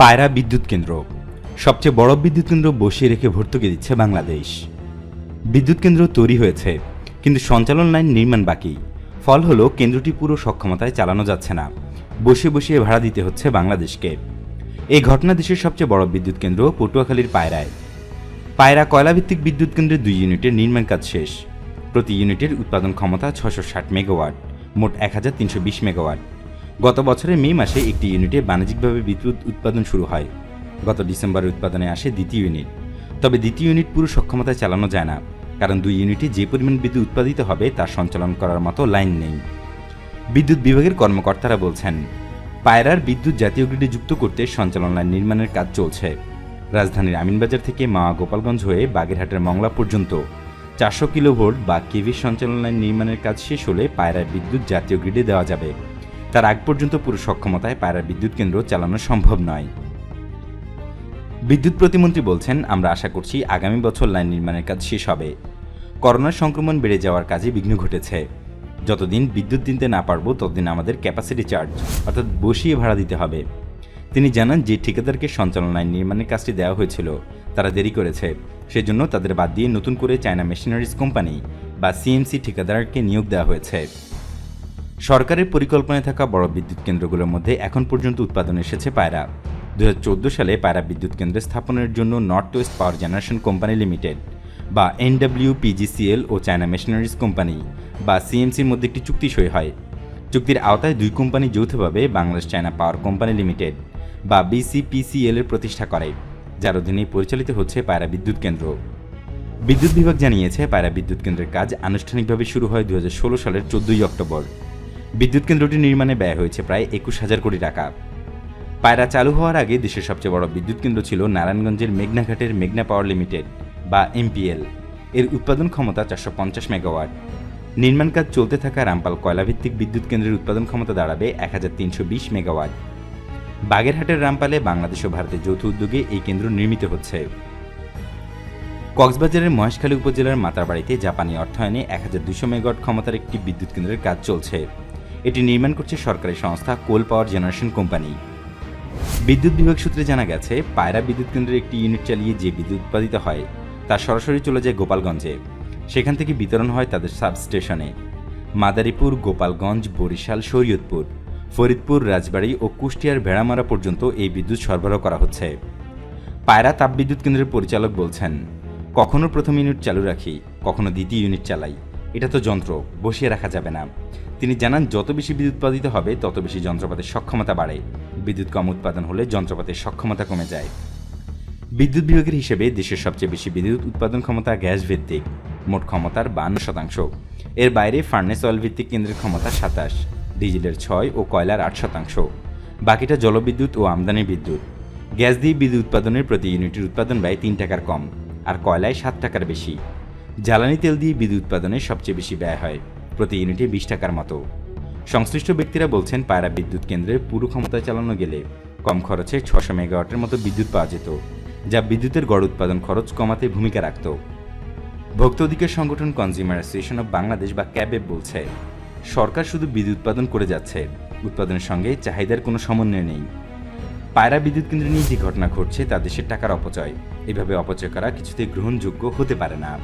পায়রা বিদ্যুৎ কেন্দ্র। সবচেয়ে বড় বিদ্যুৎ কেন্দ্র বসিয়ে রেখে ভর্তুকি দিচ্ছে বাংলাদেশ। বিদ্যুৎ কেন্দ্র তৈরি হয়েছে, কিন্তু সঞ্চালন লাইন নির্মাণ বাকি। ফল হলো, কেন্দ্রটি পুরো সক্ষমতায় চালানো যাচ্ছে না। বসে বসিয়ে ভাড়া দিতে হচ্ছে বাংলাদেশকে। এই ঘটনা দেশের সবচেয়ে বড় বিদ্যুৎ কেন্দ্র, পটুয়াখালীর পায়রায়। পায়রা কয়লাভিত্তিক বিদ্যুৎ কেন্দ্রের দুই ইউনিটের নির্মাণ কাজ শেষ। প্রতি ইউনিটের উৎপাদন ক্ষমতা ছশো ষাট মেগাওয়াট, মোট এক হাজার তিনশো বিশ মেগাওয়াট। গত বছরের মে মাসে একটি ইউনিটে বাণিজ্যিকভাবে বিদ্যুৎ উৎপাদন শুরু হয়। গত ডিসেম্বরে উৎপাদনে আসে দ্বিতীয় ইউনিট। তবে দ্বিতীয় ইউনিট পুরো সক্ষমতায় চালানো যায় না, কারণ দুই ইউনিটে যে পরিমাণ বিদ্যুৎ উৎপাদিত হবে তা সঞ্চালন করার মতো লাইন নেই। বিদ্যুৎ বিভাগের কর্মকর্তারা বলছেন, পায়রার বিদ্যুৎ জাতীয় গ্রিডে যুক্ত করতে সঞ্চালন লাইন নির্মাণের কাজ চলছে। রাজধানীর আমিনবাজার থেকে মাওয়া গোপালগঞ্জ হয়ে বাগেরহাটের মংলা পর্যন্ত চারশো কিলোভোল্ট বা কেভি সঞ্চালন লাইন নির্মাণের কাজ শেষ হলে পায়রার বিদ্যুৎ জাতীয় গ্রিডে দেওয়া যাবে। তার আগ পর্যন্ত পুরো সক্ষমতায় পায়রার বিদ্যুৎ কেন্দ্র চালানো সম্ভব নয়। বিদ্যুৎ প্রতিমন্ত্রী বলছেন, আমরা আশা করছি আগামী বছর লাইন নির্মাণের কাজ শেষ হবে। করোনার সংক্রমণ বেড়ে যাওয়ার কাজে বিঘ্ন ঘটেছে। যতদিন বিদ্যুৎ দিতে না পারব, ততদিন আমাদের ক্যাপাসিটি চার্জ অর্থাৎ বসিয়ে ভাড়া দিতে হবে। তিনি জানান, যে ঠিকাদারকে সঞ্চালন লাইন নির্মাণের কাজটি দেওয়া হয়েছিল, তারা দেরি করেছে। সেজন্য তাদের বাদ দিয়ে নতুন করে চায়না মেশিনারিজ কোম্পানি বা সিএমসি ঠিকাদারকে নিয়োগ দেওয়া হয়েছে। সরকারের পরিকল্পনায় থাকা বড় বিদ্যুৎ কেন্দ্রগুলোর মধ্যে এখন পর্যন্ত উৎপাদন এসেছে পায়রা। দু হাজার চোদ্দ সালে পায়রা বিদ্যুৎ কেন্দ্র স্থাপনের জন্য north west power generation company limited বা এনডব্লিউ পিজিসিএল ও চায়না মেশিনারিজ কোম্পানি বা সিএমসির মধ্যে একটি চুক্তি সই হয়। চুক্তির আওতায় দুই কোম্পানি যৌথভাবে Bangladesh China power company limited বা বিসিপিসিএল এর প্রতিষ্ঠা করে, যার অধীনে পরিচালিত হচ্ছে পায়রা বিদ্যুৎ কেন্দ্র। বিদ্যুৎ বিভাগ জানিয়েছে, পায়রা বিদ্যুৎ কেন্দ্রের কাজ আনুষ্ঠানিকভাবে শুরু হয় দুই হাজার ষোলো সালের চোদ্দই অক্টোবর। বিদ্যুৎ কেন্দ্রটি নির্মাণে ব্যয় হয়েছে প্রায় একুশ হাজার কোটি টাকা। পায়রা চালু হওয়ার আগে দেশের সবচেয়ে বড় বিদ্যুৎ কেন্দ্র ছিল নারায়ণগঞ্জের মেঘনাঘাটের মেঘনা পাওয়ার লিমিটেড বা এমপিএল। এর উৎপাদন ক্ষমতা চারশো পঞ্চাশ মেগাওয়াট। নির্মাণ কাজ চলতে থাকা রামপাল কয়লাভিত্তিক বিদ্যুৎ কেন্দ্রের উৎপাদন ক্ষমতা দাঁড়াবে এক হাজার তিনশো বিশ মেগাওয়াট। বাগেরহাটের রামপালে বাংলাদেশ ও ভারতের যৌথ উদ্যোগে এই কেন্দ্র নির্মিত হচ্ছে। কক্সবাজারের মহেশখালী উপজেলার মাতারবাড়িতে জাপানি অর্থায়নে এক হাজার দুশো মেগাওয়াট ক্ষমতার একটি বিদ্যুৎ কেন্দ্রের কাজ চলছে। এটি নির্মাণ করছে সরকারি সংস্থা কোল পাওয়ার জেনারেশন কোম্পানি। বিদ্যুৎ বিভাগ সূত্রে জানা গেছে, পায়রা বিদ্যুৎ কেন্দ্রের একটি ইউনিট চালিয়ে যে বিদ্যুৎ উৎপাদিত হয়, তা সরাসরি চলে যায় গোপালগঞ্জে। সেখান থেকে বিতরণ হয় তাদের সাবস্টেশনে। মাদারীপুর, গোপালগঞ্জ, বরিশাল, শরীয়তপুর, ফরিদপুর, রাজবাড়ী ও কুষ্টিয়ার ভেড়ামারা পর্যন্ত এই বিদ্যুৎ সরবরাহ করা হচ্ছে। পায়রা তাপবিদ্যুৎ কেন্দ্রের পরিচালক বলছেন, কখনো প্রথম ইউনিট চালু রাখি, কখনো দ্বিতীয় ইউনিট চালাই। এটা তো যন্ত্র, বসিয়ে রাখা যাবে না। তিনি জানান, যত বেশি বিদ্যুৎ উৎপাদিত হবে, তত বেশি যন্ত্রপাতির সক্ষমতা বাড়ে। বিদ্যুৎ কম উৎপাদন হলে যন্ত্রপাতির সক্ষমতা কমে যায়। বিদ্যুৎ বিভাগের হিসেবে দেশের সবচেয়ে বেশি বিদ্যুৎ উৎপাদন ক্ষমতা গ্যাস ভিত্তিক মোট ক্ষমতার বান্ন শতাংশ। এর বাইরে ফার্নেস অয়েল ভিত্তিক কেন্দ্রের ক্ষমতা সাতাশ, ডিজেলের ছয় ও কয়লার আট শতাংশ। বাকিটা জলবিদ্যুৎ ও আমদানি বিদ্যুৎ। গ্যাস দিয়ে বিদ্যুৎ উৎপাদনের প্রতি ইউনিটের উৎপাদন ব্যয় তিন টাকার কম, আর কয়লায় সাত টাকার বেশি। জ্বালানি তেল দিয়ে বিদ্যুৎ উৎপাদনে সবচেয়ে বেশি ব্যয় হয়, প্রতি ইউনিটে বিশ টাকার মতো। সংশ্লিষ্ট ব্যক্তিরা বলছেন, পায়রা বিদ্যুৎ কেন্দ্রের পুরো ক্ষমতায় চালানো গেলে কম খরচে ছশো মেগাওয়াটের মতো বিদ্যুৎ পাওয়া যেত, যা বিদ্যুতের গড় উৎপাদন খরচ কমাতে ভূমিকা রাখত। ভোক্তা অধিকার সংগঠন কনজিউমার অ্যাসোসিয়েশন অব বাংলাদেশ বা ক্যাবে বলছে, সরকার শুধু বিদ্যুৎ উৎপাদন করে যাচ্ছে, উৎপাদনের সঙ্গে চাহিদার কোনো সমন্বয় নেই। পায়রা বিদ্যুৎ কেন্দ্র নিয়ে যে ঘটনা ঘটছে তা দেশের টাকার অপচয়, এভাবে অপচয় করা কিছুতেই গ্রহণযোগ্য হতে পারে না।